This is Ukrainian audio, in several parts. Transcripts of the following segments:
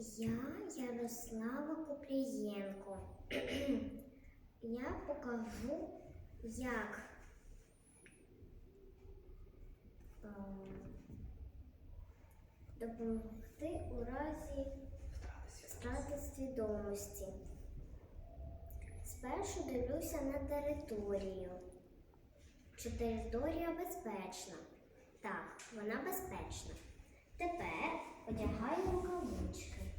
Я Ярослава Купрієнко. Я покажу, як ем, допомогти у разі втрати свідомості. Спершу дивлюся на територію. Чи територія безпечна? Так, вона безпечна. Тепер одягаю рукавички.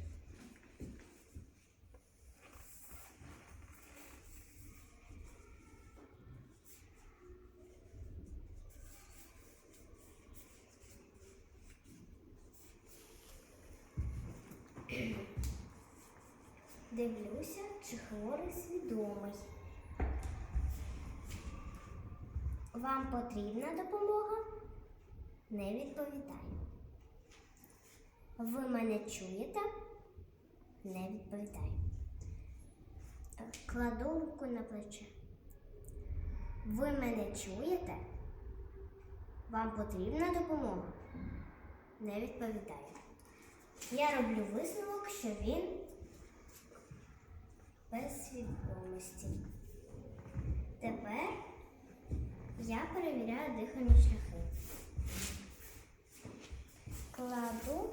Дивлюся, чи хворий свідомий. Вам потрібна допомога? Не відповідаю. Ви мене чуєте? Не відповідаю. Кладу руку на плече. Ви мене чуєте? Вам потрібна допомога? Не відповідаю. Я роблю висновок, що він без свідомості. Тепер я перевіряю дихальні шляхи. Кладу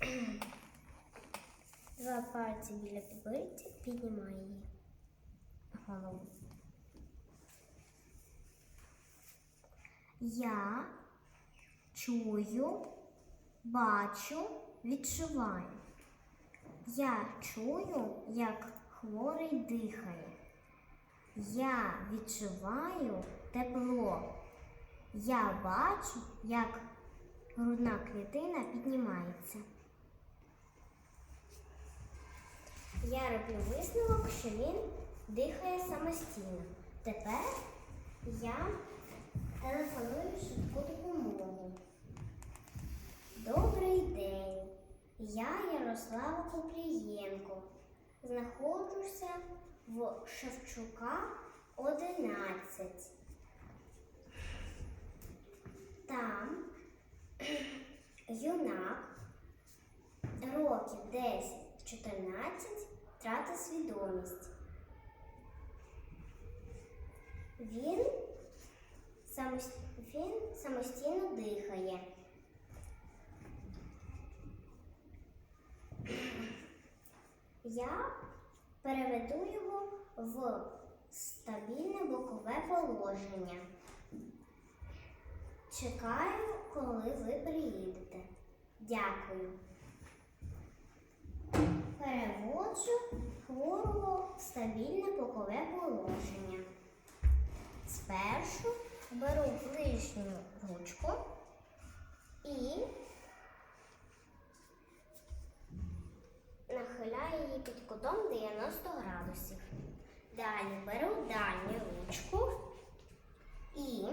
два пальці біля підборіддя, піднімаю її голову. Я чую, бачу, відчуваю. Я чую, як хворий дихає. Я відчуваю тепло. Я бачу, як грудна клітина піднімається. Я роблю висновок, що він дихає самостійно. Тепер я телефоную швидку допомогу. Я Ярослава Купрієнко. Знаходжуся в Шевчука 11. Там юнак років 10-14 втратив свідомість. Він, самос- він самостійно дихає. Я переведу його в стабільне бокове положення. Чекаю, коли ви приїдете. Дякую. Переводжу хворого в стабільне бокове положення. Спершу беру ближню ручку і її під кутом 90 градусів. Далі беру дальню ручку і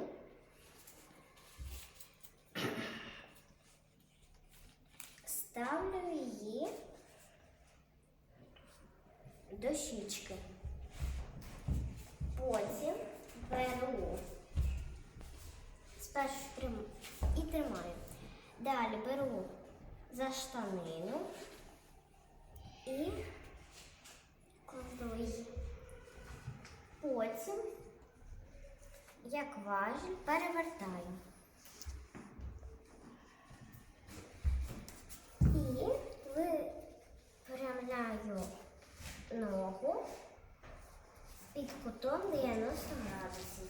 ставлю її до щічки. Потім беру спершу і тримаю. Далі беру за штанину і кладу. Потім, як важіль, перевертаю. І випрямляю ногу під кутом 90 градусів.